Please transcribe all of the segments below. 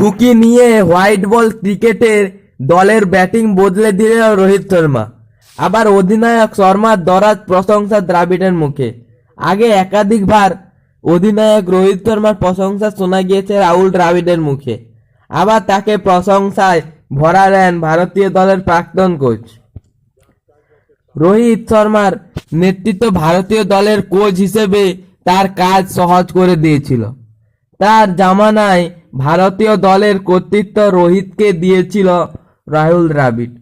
ঝুঁকি নিয়ে white ball ক্রিকেটের দলের ব্যাটিং বদলে দিলেন রোহিত শর্মা। আবার অধিনায়ক শর্মার দরাজ প্রশংসা দ্রাবিড়ের মুখে। আগে একাধিকবার অধিনায়ক রোহিত শর্মার প্রশংসা শোনা গিয়েছে রাহুল দ্রাবিড়ের মুখে। আবার তাকে প্রশংসায় ভরা দেন ভারতীয় দলের প্রাক্তন কোচ। রোহিত শর্মার নেতৃত্ব ভারতীয় দলের কোচ হিসেবে তার কাজ সহজ করে দিয়েছিল। তার জামানায় ভারতীয় দলের কর্তৃত্ব রোহিতকে দিয়েছিল রাহুল দ্রাবিড়।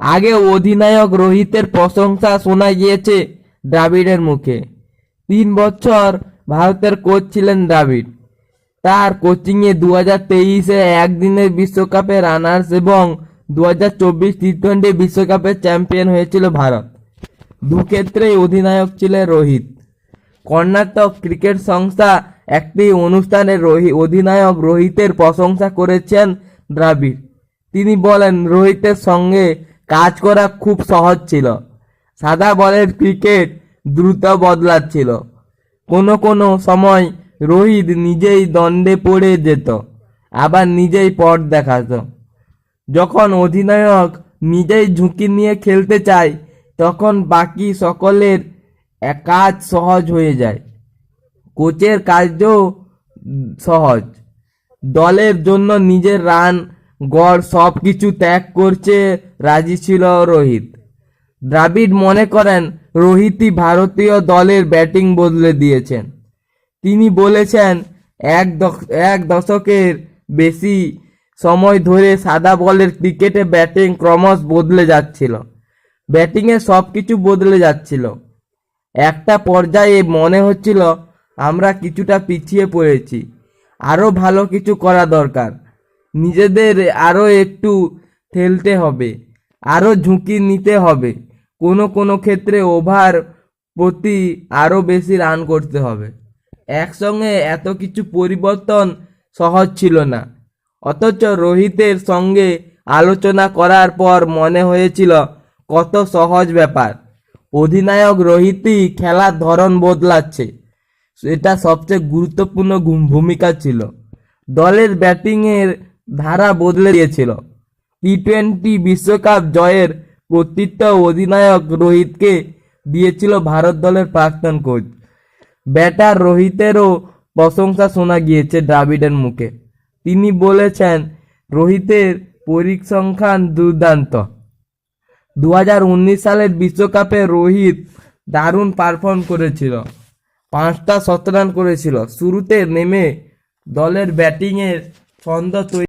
আগে অধিনায়ক রোহিতের প্রশংসা শোনা গিয়েছে দ্রাবিড়ের মুখে। তিন বছর ভারতের কোচ ছিলেন দ্রাবিড়। তার কোচিংয়ে দু হাজার তেইশে একদিনের বিশ্বকাপে রানার্স এবং দু হাজার চব্বিশ টি টোয়েন্টি বিশ্বকাপের চ্যাম্পিয়ন হয়েছিল ভারত। দু ক্ষেত্রেই অধিনায়ক ছিলেন রোহিত। কর্ণাটক ক্রিকেট সংস্থা একটি অনুষ্ঠানে রোহি, অধিনায়ক রোহিতের প্রশংসা করেছেন দ্রাবিড়। তিনি বলেন, রোহিতের সঙ্গে কাজ করা খুব সহজ ছিল। সাদা বলের ক্রিকেট দ্রুত বদলাচ্ছিল। কোনো কোনো সময় রোহিত নিজেই দণ্ডে পড়ে যেত, আবার নিজেই পথ দেখাত। যখন অধিনায়ক নিজেই ঝুঁকি নিয়ে খেলতে চায়, তখন বাকি সকলের কাজ সহজ হয়ে যায়। কোচের কাজও সহজ। দলের জন্য নিজের রান, গড় সব কিছু ত্যাগ করছে রাজি ছিল রোহিত। দ্রাবিড় মনে করেন, রোহিতই ভারতীয় দলের ব্যাটিং বদলে দিয়েছেন। তিনি বলেছেন, এক এক দশকের বেশি সময় ধরে সাদা বলের ক্রিকেটে ব্যাটিং ক্রমশ বদলে যাচ্ছিল। ব্যাটিংয়ে সব কিছু বদলে যাচ্ছিল। একটা পর্যায়ে মনে হচ্ছিল আমরা কিছুটা পিছিয়ে পড়েছি। আরও ভালো কিছু করা দরকার। নিজেদের আরও একটু ঠেলতে হবে। আরও ঝুঁকি নিতে হবে। কোনো কোনো ক্ষেত্রে ওভার প্রতি আরও বেশি রান করতে হবে। একসঙ্গে এত কিছু পরিবর্তন সহজ ছিল না। অথচ রোহিতের সঙ্গে আলোচনা করার পর মনে হয়েছিল, কত সহজ ব্যাপার। অধিনায়ক রোহিতই খেলার ধরন বদলাচ্ছে। এটা সবচেয়ে গুরুত্বপূর্ণ ভূমিকা ছিল। দলের ব্যাটিংয়ের ধারা বদলে দিয়েছিল। টি টোয়েন্টি বিশ্বকাপ জয়ের কর্তৃত্ব অধিনায়ক রোহিতকে দিয়েছিল ভারত দলের প্রাক্তন কোচ। ব্যাটার রোহিতেরও প্রশংসা শোনা গিয়েছে দ্রাবিড়ের মুখে। তিনি বলেছেন, রোহিতের পরিসংখ্যান দুর্দান্ত। দু হাজার উনিশ সালের বিশ্বকাপে রোহিত দারুণ পারফর্ম করেছিল। পাঁচটা শতরান করেছিল। শুরুতে নেমে দলের ব্যাটিংয়ের ছন্দ তৈরি